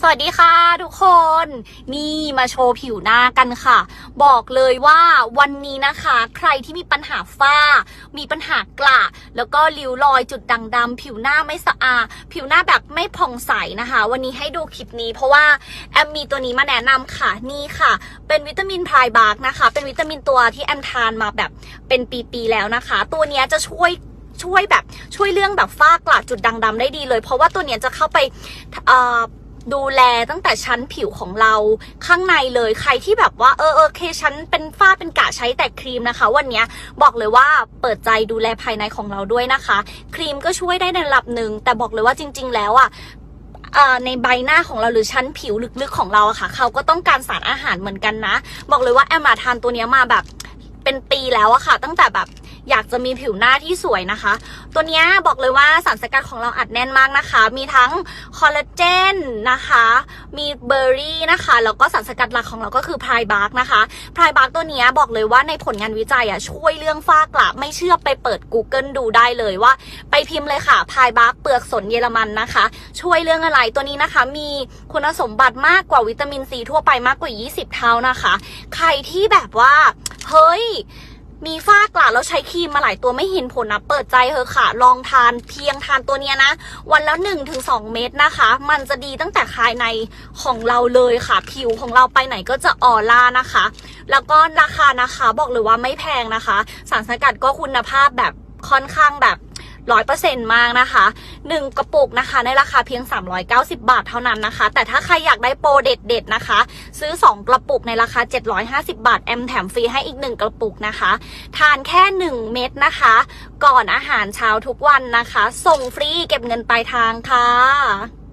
สวัสดีค่ะทุกคน นี่มาโชว์ผิวหน้ากันค่ะ บอกเลยว่าวันนี้นะคะ ใครที่มีปัญหาฝ้า มีปัญหากระแล้วก็ริ้วรอยจุดด่างดำผิวหน้าไม่สะอาดผิวหน้าแบบไม่ผ่องใสนะคะ วันนี้ให้ดูคลิปนี้ เพราะว่าแอมมีตัวนี้มาแนะนำค่ะนี่ค่ะ เป็นวิตามินพรายบาร์กนะคะ เป็นวิตามินตัวที่แอมทานมาแบบเป็นปีๆแล้วนะคะ ตัวนี้จะช่วยช่วยแบบช่วยเรื่องแบบฝ้ากระจุดด่างดำได้ดีเลย เพราะว่าตัวเนี้ยจะเข้าไปเอ่อ ดูแลตั้งแต่ชั้นผิวของเราข้างในเลยใครที่แบบว่าเออเออเคชั้นเป็นฝ้าเป็นกะใช้แต่ครีมนะคะ วันนี้บอกเลยว่าเปิดใจดูแลภายในของเราด้วยนะคะ ครีมก็ช่วยได้ในระดับหนึ่งแต่บอกเลยว่าจริง ๆ แล้วอะเอ่อในใบหน้าของเราหรือชั้นผิวลึกๆของเราอะค่ะ เขาก็ต้องการสารอาหารเหมือนกันนะ บอกเลยว่าแอมมาทานตัวนี้มาแบบเป็นปีแล้วอะค่ะ ตั้งแต่แบบ จะมีผิวหน้าที่สวยนะคะ ตัวนี้บอกเลยว่าสารสกัดของเราอัดแน่นมากนะคะ มีทั้งคอลลาเจนนะคะ มีเบอร์รี่นะคะ แล้วก็สารสกัดหลักของเราก็คือพรายบาร์กนะคะพรายบาร์กตัวนี้บอกเลยว่าในผลงานวิจัยอะช่วยเรื่องฝ้ากระไม่เชื่อไปเปิด Google ดูได้เลยว่า ไปพิมพ์เลยค่ะพายบาร์กเปลือกสนเยอรมันนะคะ ช่วยเรื่องอะไรตัวนี้นะคะ มีคุณสมบัติมากกว่าวิตามินซีทั่วไปมากกว่า 20 เท่านะคะ ใครที่แบบว่า เฮ้ย มีฝ้ากระแล้วใช้ครีมมาหลายตัวไม่เห็นผลนะ เปิดใจเธอค่ะ ลองทานเพียงทานตัวเนี้ยนะ วันละ 1-2 เม็ดนะคะ มันจะดีตั้งแต่ภายในของเราเลยค่ะ ผิวของเราไปไหนก็จะออร่านะคะ แล้วก็ราคานะคะบอกเลยว่าไม่แพงนะคะ สารสกัดก็คุณภาพแบบค่อนข้างแบบ ร้อยเปอร์เซ็นต์มากนะคะหนึ่งกระปุกนะคะ ในราคาเพียง 390 บาทเท่านั้นนะคะ แต่ถ้าใครอยากได้โปรเด็ดๆนะคะ ซื้อ 2 กระปุกในราคา 750 บาท แอมแถมฟรีให้อีก 1 กระปุกนะคะ ทานแค่ 1 เม็ดนะคะ ก่อนอาหารเช้าทุกวันนะคะ ส่งฟรีเก็บเงินปลายทางค่ะ